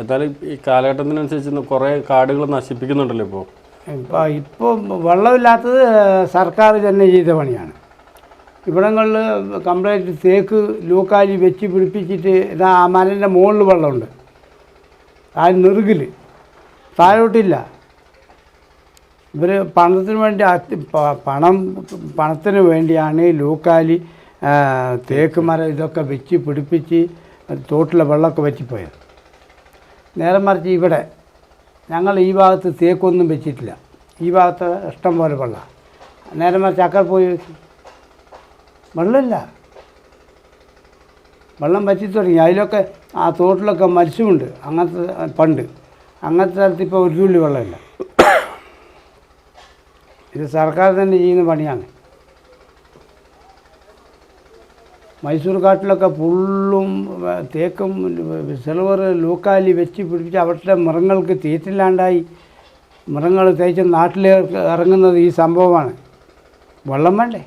എന്തായാലും ഈ കാലഘട്ടത്തിനനുസരിച്ച് കുറേ കാടുകൾ നശിപ്പിക്കുന്നുണ്ടല്ലോ ഇപ്പോൾ ഇപ്പോൾ ഇപ്പോൾ വെള്ളമില്ലാത്തത് സർക്കാർ തന്നെ ചെയ്ത പണിയാണ്. ഇവിടങ്ങളിൽ കംപ്ലീറ്റ് തേക്ക് ലൂക്കാലി വെച്ച് പിടിപ്പിച്ചിട്ട് ഇതാ ആ മലന്റെ മുകളിൽ വെള്ളമുണ്ട്. ആ നെറുകിൽ താഴോട്ടില്ല. ഇവർ പണത്തിന് വേണ്ടി പണം പണത്തിന് വേണ്ടിയാണ് ലൂക്കാലി തേക്ക് മരം ഇതൊക്കെ വെച്ച് പിടിപ്പിച്ച് തോട്ടിലെ വെള്ളമൊക്കെ വെച്ചിപ്പോയത് നേരെ മറിച്ച് ഇവിടെ ഞങ്ങൾ ഈ ഭാഗത്ത് തേക്കൊന്നും വെച്ചിട്ടില്ല. ഈ ഭാഗത്ത് ഇഷ്ടം പോലെ വെള്ളം. നേരെ മറിച്ച് അക്കരെ പോയി വെള്ളമില്ല. വെള്ളം വറ്റി തുടങ്ങി. അതിലൊക്കെ ആ തോട്ടിലൊക്കെ മത്സ്യമുണ്ട്. അങ്ങനത്തെ പണ്ട്. അങ്ങനത്തെ സ്ഥലത്ത് ഇപ്പോൾ ഒരു തുള്ളി വെള്ളമില്ല. ഇത് സർക്കാർ തന്നെ ചെയ്യുന്ന പണിയാണ്. മൈസൂർ കാട്ടിലൊക്കെ ഫുള്ളും തേക്കും സിൽവർ ലൂക്കാലി വെച്ച് പിടിപ്പിച്ച് അവരുടെ മൃഗങ്ങൾക്ക് തീറ്റില്ലാണ്ടായി. മൃഗങ്ങൾ തേച്ച് നാട്ടിലേക്ക് ഇറങ്ങുന്നത് ഈ സംഭവമാണ്. വെള്ളം വേണ്ടേ?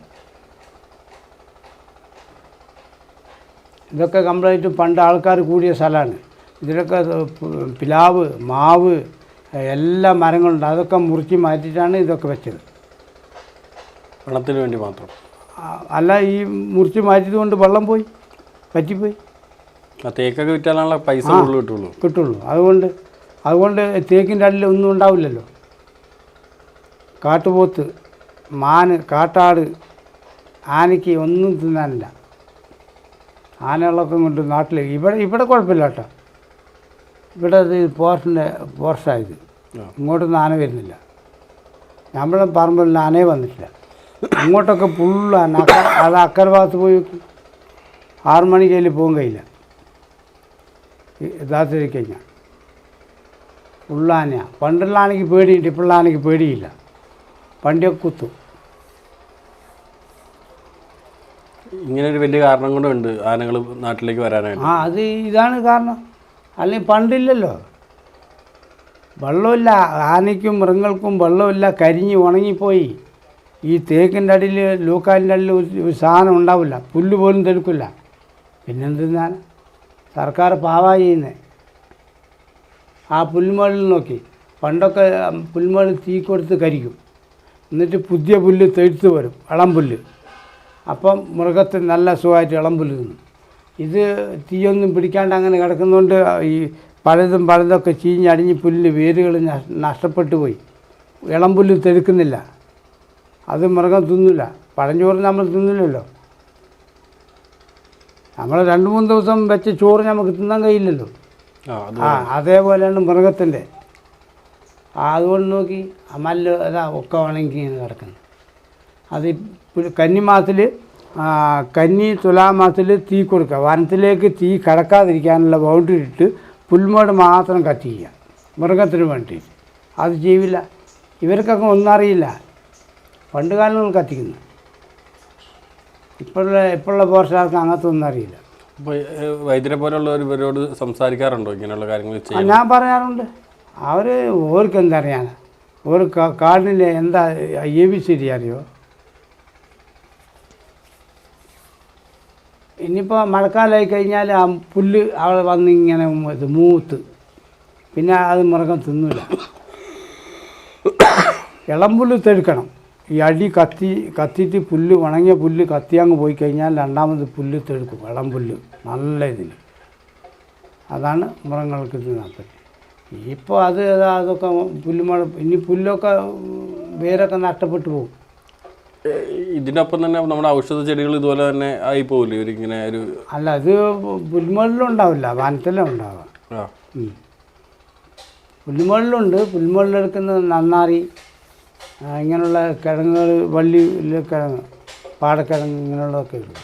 ഇതൊക്കെ കംപ്ലീറ്റ് പണ്ട് ആൾക്കാർ കൂടിയ സ്ഥലമാണ്. ഇതിലൊക്കെ പിലാവ് മാവ് എല്ലാ മരങ്ങളുണ്ട്. അതൊക്കെ മുറിച്ച് മാറ്റിയിട്ടാണ് ഇതൊക്കെ വെച്ചത്. വെള്ളത്തിന് വേണ്ടി മാത്രം. അല്ല ഈ മുറിച്ച് മാറ്റിയത് കൊണ്ട് വെള്ളം പോയി പറ്റിപ്പോയി. തേക്കൊക്കെ വിറ്റാലുള്ള പൈസ കിട്ടുള്ളൂ. കിട്ടുള്ളൂ. അതുകൊണ്ട് അതുകൊണ്ട് തേക്കിന്റെ അടിയിൽ ഒന്നും ഉണ്ടാവില്ലല്ലോ. കാട്ടുപോത്ത് മാന് കാട്ടാട് ആനയ്ക്ക് ഒന്നും തിന്നാനില്ല. ആനകളൊക്കെ കൊണ്ട് നാട്ടിൽ ഇവിടെ ഇവിടെ കുഴപ്പമില്ല കേട്ടോ. ഇവിടെ ഇത് പോർഷന്റെ പോർഷായത്. ഇങ്ങോട്ടൊന്നും ആന വരുന്നില്ല. നമ്മളെ പറമ്പിൽ ആനയെ വന്നിട്ടില്ല. അങ്ങോട്ടൊക്കെ ഫുള്ള് ആന അക്ക- അത് അക്കരെ ഭാഗത്ത് പോയി ആറു മണിക്ക് അതിൽ പോകാൻ കഴിയില്ല. യഥാർത്ഥത്തിൽ കഴിഞ്ഞാൽ ഫുള്ളാനയാണ് പണ്ടുള്ള ആനയ്ക്ക് പേടിയുണ്ട് ഇപ്പോഴുള്ള ആനയ്ക്ക് പേടിയില്ല. പണ്ടിയൊക്കെ കുത്തും. ഇങ്ങനെ ഒരു വലിയ കാരണം കൊണ്ടുണ്ട് ആനകൾ നാട്ടിലേക്ക് വരാനായിട്ട്. ആ അത് ഇതാണ് കാരണം. അല്ലെങ്കിൽ പണ്ടില്ലല്ലോ. വെള്ളമില്ല ആനയ്ക്കും മൃഗങ്ങൾക്കും വെള്ളമില്ല കരിഞ്ഞ് ഉണങ്ങിപ്പോയി. ഈ തേക്കിന്റെ അടിയിൽ ലൂക്കാലിന്റെ അടിയിൽ ഒരു സാധനം ഉണ്ടാവില്ല. പുല്ല് പോലും തെടുക്കില്ല. പിന്നെന്തിനാണ് സർക്കാർ പാവാ ചെയ്യുന്നേ. ആ പുൽമേളിൽ നോക്കി. പണ്ടൊക്കെ പുൽമേളിൽ തീ കൊടുത്ത് കരിക്കും. എന്നിട്ട് പുതിയ പുല്ല് തെഴുത്ത് വരും. ഇളം പുല്ല്. അപ്പം മൃഗത്തിന് നല്ല സുഖമായിട്ട് ഇളം പുല്ല് തിന്നും. ഇത് തീയൊന്നും പിടിക്കാണ്ട് അങ്ങനെ കിടക്കുന്നതുകൊണ്ട് ഈ പലതും പലതൊക്കെ ചീഞ്ഞടിഞ്ഞ് പുല്ല് വേരുകൾ നഷ്- നഷ്ടപ്പെട്ടു പോയി. ഇളം പുല്ല് തെടുക്കുന്നില്ല. അത് മൃഗം തിന്നില്ല. പഴഞ്ചോറ് നമ്മൾ തിന്നില്ലല്ലോ. നമ്മൾ രണ്ട് മൂന്ന് ദിവസം വെച്ച ചോറ് നമുക്ക് തിന്നാൻ കഴിയില്ലല്ലോ. ആ അതേപോലെയാണ് മൃഗത്തിന്റെ. അതുകൊണ്ട് നോക്കി മല്ല് അതാ ഒക്കെ ഉണങ്ങി ഇങ്ങനെ കിടക്കുന്നത് അത് കന്നി മാസത്തിൽ കന്നിമാസത്തിൽ കന്നി തുലാമാസത്തിൽ തീ കൊടുക്കുക. വനത്തിലേക്ക് തീ കടക്കാതിരിക്കാനുള്ള ബൗണ്ടറി ഇട്ട് പുൽമോട് മാത്രം കത്തിക്കുക മൃഗത്തിന് വേണ്ടിയിട്ട്. അത് ചെയ്യില്ല. ഇവർക്കൊക്കെ ഒന്നും അറിയില്ല. പണ്ട് കാലങ്ങൾ കത്തിക്കുന്നു. ഇപ്പോഴുള്ള ഇപ്പോഴുള്ള പോർഷക്കാർക്ക് അങ്ങനത്തെ ഒന്നും അറിയില്ല. വൈദ്യരെ പോലുള്ളവർ ഇവരോട് സംസാരിക്കാറുണ്ടോ ഇങ്ങനെയുള്ള കാര്യങ്ങൾ ഞാൻ പറയാറുണ്ട്. അവർ ഓർക്ക് എന്തറിയാൻ ഒരു കാടിന്റെ എന്താ എ ബി സി ഡി അറിയോ? ഇനിയിപ്പോൾ മഴക്കാലമായി കഴിഞ്ഞാൽ ആ പുല്ല് അവിടെ വന്ന് ഇങ്ങനെ ഇത് മൂത്ത്. പിന്നെ അത് മൃഗം തിന്നില്ല ഇളംപുല്ല് തെടുക്കണം ഈ അടി കത്തി കത്തിയിട്ട് പുല്ല് ഉണങ്ങിയ പുല്ല് കത്തി അങ്ങ് പോയി കഴിഞ്ഞാൽ രണ്ടാമത് പുല്ല് തെടുക്കും ഇളം പുല്ല്. നല്ല ഇതിൽ. അതാണ് മൃഗങ്ങൾക്ക് പറ്റും ഇപ്പോൾ അത് അതൊക്കെ പുല്ലുമഴ ഇനി പുല്ലൊക്കെ വേരൊക്കെ നഷ്ടപ്പെട്ടു പോകും. ഇതിനൊപ്പം തന്നെ നമ്മുടെ ഔഷധ ചെടികൾ ഇതുപോലെ തന്നെ ആയി പോകില്ലേ ഇവരിങ്ങനെ ഒരു അല്ല അത് പുൽമുകളിലും ഉണ്ടാവില്ല വനത്തിലും ഉണ്ടാവുക. പുൽമുകളിലുണ്ട് പുൽമുകളിലെടുക്കുന്നത് നന്നാറി ഇങ്ങനെയുള്ള കിഴങ്ങുകൾ വള്ളി കിഴങ്ങ് പാടക്കിഴങ്ങ് ഇങ്ങനെയുള്ളതൊക്കെ ഇടും.